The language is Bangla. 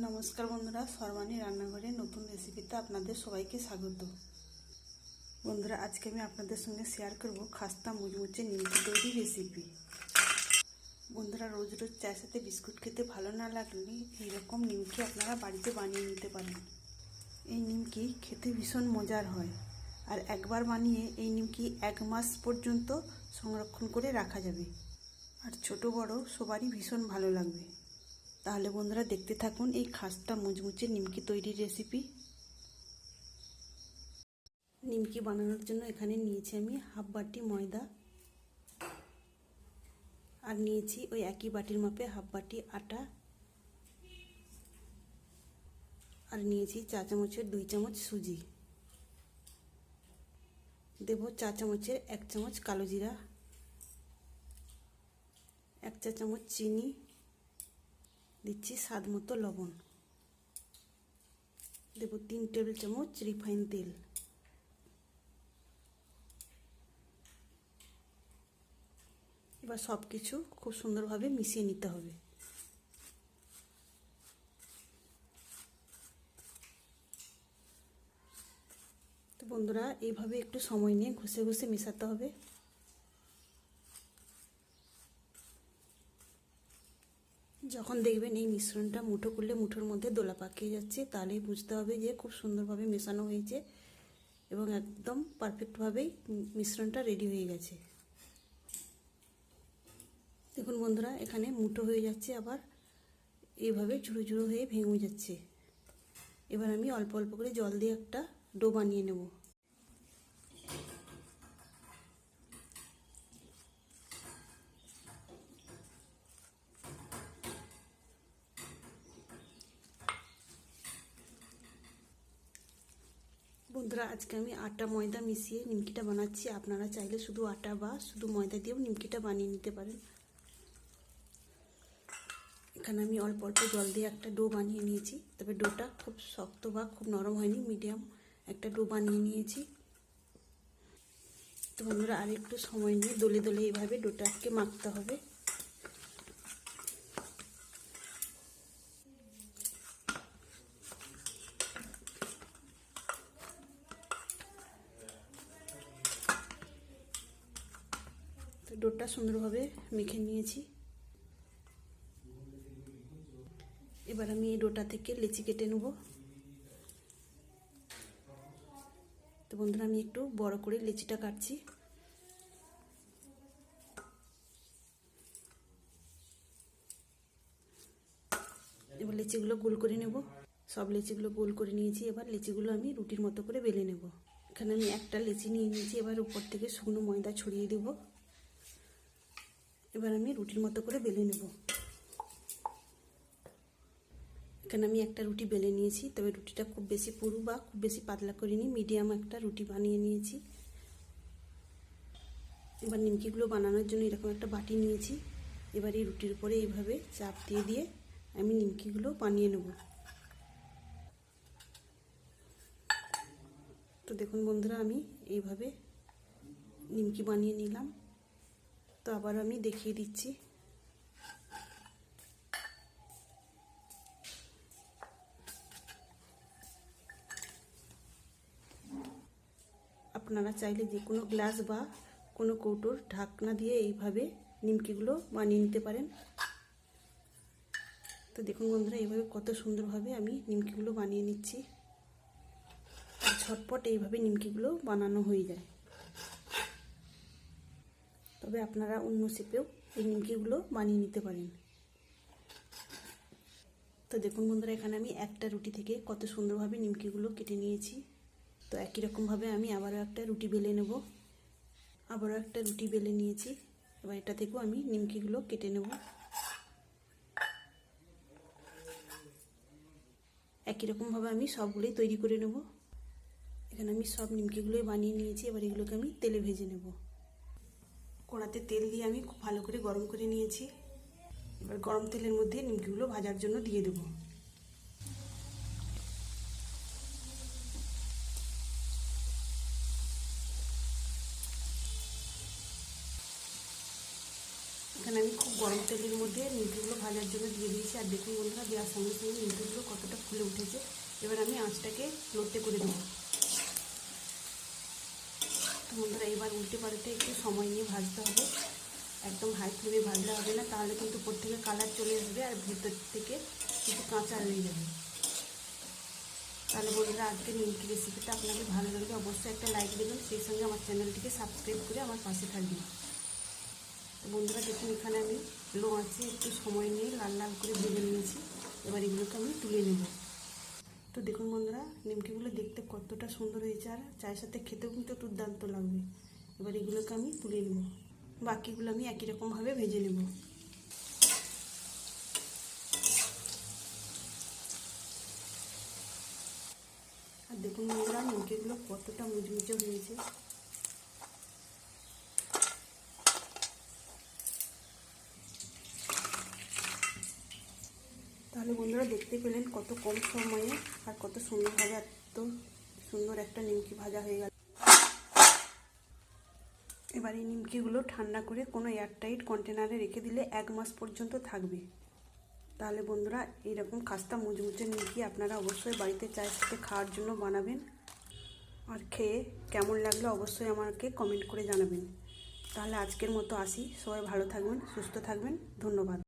নমস্কার বন্ধুরা সর্বাণী রান্নাঘরে নতুন রেসিপিতে আপনাদের সবাইকে স্বাগত। বন্ধুরা, আজকে আমি আপনাদের সঙ্গে শেয়ার করব খাস্তা মুচমুচে নিমকি তৈরি রেসিপি বন্ধুরা, রোজ রোজ চায়ের সাথে বিস্কুট খেতে ভালো না লাগলে এইরকম নিমকি আপনারা বাড়িতে বানিয়ে নিতে পারেন। এই নিমকি খেতে ভীষণ মজার হয় আর একবার বানিয়ে এই নিমকি এক মাস পর্যন্ত সংরক্ষণ করে রাখা যাবে। আর ছোট বড় সবারই ভীষণ ভালো লাগবে। তাহলে বন্ধুরা দেখতে থাকুন এই খাস্তা মুচমুচে নিমকি তৈরির রেসিপি নিমকি বানানোর জন্য এখানে নিয়েছি আমি হাফ বাটি ময়দা আর নিয়েছি ওই একই বাটির মাপে হাফ বাটি আটা আর নিয়েছি চা চামচের দুই চামচ সুজি। দেব চা চামচের এক চামচ কালো জিরা, এক চা চামচ চিনি দিচ্ছি স্বাদ মতো লবণ। দেব তিন টেবিল চামচ রিফাইন তেল। এবার সব কিছু খুব সুন্দরভাবে মিশিয়ে নিতে হবে। তো বন্ধুরা, এইভাবে একটু সময় নিয়ে ঘষে ঘষে মেশাতে হবে। যখন দেখবেন এই মিশ্রণটা মুঠো করলে মুঠোর মধ্যে দোলা পাকিয়ে যাচ্ছে, তাহলেই বুঝতে হবে যে খুব সুন্দরভাবে মেশানো হয়েছে এবং একদম পারফেক্টভাবেই মিশ্রণটা রেডি হয়ে গেছে। দেখুন বন্ধুরা, এখানে মুঠো হয়ে যাচ্ছে, আবার এইভাবে ঝুড়ো ঝুড়ো হয়ে ভেঙে যাচ্ছে। এবার আমি অল্প অল্প করে জল দিয়ে একটা ডো বানিয়ে নেব। বন্ধুরা, আজকে আমি আটা ময়দা মিশিয়ে নিমকিটা বানাচ্ছি। আপনারা চাইলে শুধু আটা বা শুধু ময়দা দিয়েও নিমকিটা বানিয়ে নিতে পারেন। এখানে আমি অল্প অল্প জল দিয়ে একটা ডো বানিয়ে নিয়েছি। তবে ডোটা খুব শক্ত বা খুব নরম হয়নি, মিডিয়াম একটা ডো বানিয়ে নিয়েছি। তো বন্ধুরা আর একটু সময় নিয়ে দোলে দোলে এইভাবে ডোটাকে মাখতে হবে। ডোটা সুন্দরভাবে মেখে নিয়েছি। এবার আমি এই ডোটা থেকে লেচি কেটে নেব। তো বন্ধুরা, আমি একটু বড় করে লেচিটা কাটছি। এবার লেচিগুলো গোল করে নেব। সব লেচিগুলো গোল করে নিয়েছি। এবার লেচিগুলো আমি রুটির মতো করে বেলে নেব। এখানে আমি একটা লেচি নিয়ে নিয়েছি। এবার উপর থেকে শুকনো ময়দা ছড়িয়ে দেবো। এবার আমি রুটির মতো করে বেলে নেব। এখানে আমি একটা রুটি বেলে নিয়েছি, তবে রুটিটা খুব বেশি পুরু বা খুব বেশি পাতলা করিনি, মিডিয়াম একটা রুটি বানিয়ে নিয়েছি। এবার নিমকিগুলো বানানোর জন্য এরকম একটা বাটি নিয়েছি। এবার এই রুটির উপরে এইভাবে চাপ দিয়ে দিয়ে আমি নিমকিগুলো বানিয়ে নেব। তো দেখুন বন্ধুরা, আমি এইভাবে নিমকি বানিয়ে নিলাম। তো আবার আমি দেখিয়ে দিচ্ছি। আপনারা চাইলে যে কোনো গ্লাস বা কোনো কৌটোর ঢাকনা দিয়ে এইভাবে নিমকিগুলো বানিয়ে নিতে পারেন। তো দেখুন বন্ধুরা, এইভাবে কত সুন্দরভাবে আমি নিমকিগুলো বানিয়ে নিচ্ছি। ঝটপট এইভাবে নিমকিগুলো বানানো হয়ে যায়। তবে আপনারা অন্য শেপেও এই নিমকিগুলো বানিয়ে নিতে পারেন। তো দেখুন বন্ধুরা, এখানে আমি একটা রুটি থেকে কত সুন্দরভাবে নিমকিগুলো কেটে নিয়েছি। তো একই রকমভাবে আমি আবারও একটা রুটি বেলে নেব। আবারও একটা রুটি বেলে নিয়েছি। এবার এটা থেকেও আমি নিমকিগুলো কেটে নেব। একই রকমভাবে আমি সবগুলোই তৈরি করে নেব। এখানে আমি সব নিমকিগুলোই বানিয়ে নিয়েছি। এবার এগুলোকে আমি তেলে ভেজে নেব। কড়াতে তেল দিয়ে আমি খুব ভালো করে গরম করে নিয়েছি। এবার গরম তেলের মধ্যে নিমকিগুলো ভাজার জন্য দিয়ে দেব। এখানে আমি খুব গরম তেলের মধ্যে নিমকিগুলো ভাজার জন্য দিয়ে দিয়েছি। আর দেখুন বন্ধুরা, দেওয়ার সঙ্গে সঙ্গে নিমকিগুলো কতটা ফুলে উঠেছে। এবার আমি আঁচটাকে লড়তে করে দেবো। তো বন্ধুরা এবার উল্টে পাল্টে একটু সময় নিয়ে ভাজতে হবে। একদম হাই ফ্লেমে ভাজলে হবে না, তাহলে কিন্তু উপর থেকে কালার চলে আসবে আর ভিতর থেকে একটু কাঁচা রয়ে যাবে। তাহলে বন্ধুরা আজকে নিমকি রেসিপিটা আপনাদের ভালো লাগবে অবশ্যই একটা লাইক দেবেন, সেই সঙ্গে আমার চ্যানেলটিকে সাবস্ক্রাইব করে আমার পাশে থাকবেন। তো বন্ধুরা, দেখুন এখানে আমি লো আছে একটু সময় নিয়ে লাল লাল করে ভেজে নিয়েছি। এবার এগুলোকে আমি তুলে নেব। তো দেখুন বন্ধুরা, নিমকিগুলো দেখতে কতটা সুন্দর হয়েছে আর চায়ের সাথে খেতেও কিন্তু দুর্দান্ত লাগবে। এবার এগুলোকে আমি তুলে নেব। বাকিগুলো আমি একই রকমভাবে ভেজে নেব। আর দেখুন বন্ধুরা, নিমকিগুলো কতটা মুচমুচে হয়েছে। তাহলে বন্ধুরা দেখতে পেলেন কত কম সময়ে আর কত সুন্দরভাবে এত সুন্দর একটা নিমকি ভাজা হয়ে গেল। এবার এই নিমকিগুলো ঠান্ডা করে কোনো এয়ারটাইট কন্টেনারে রেখে দিলে এক মাস পর্যন্ত থাকবে। তাহলে বন্ধুরা এইরকম খাস্তা মুচমুচে নিমকি আপনারা অবশ্যই বাড়িতে চায়ের সাথে খাওয়ার জন্য বানাবেন। আর খেয়ে কেমন লাগল অবশ্যই আমাকে কমেন্ট করে জানাবেন। তাহলে আজকের মতো আসি। সবাই ভালো থাকবেন, সুস্থ থাকবেন। ধন্যবাদ।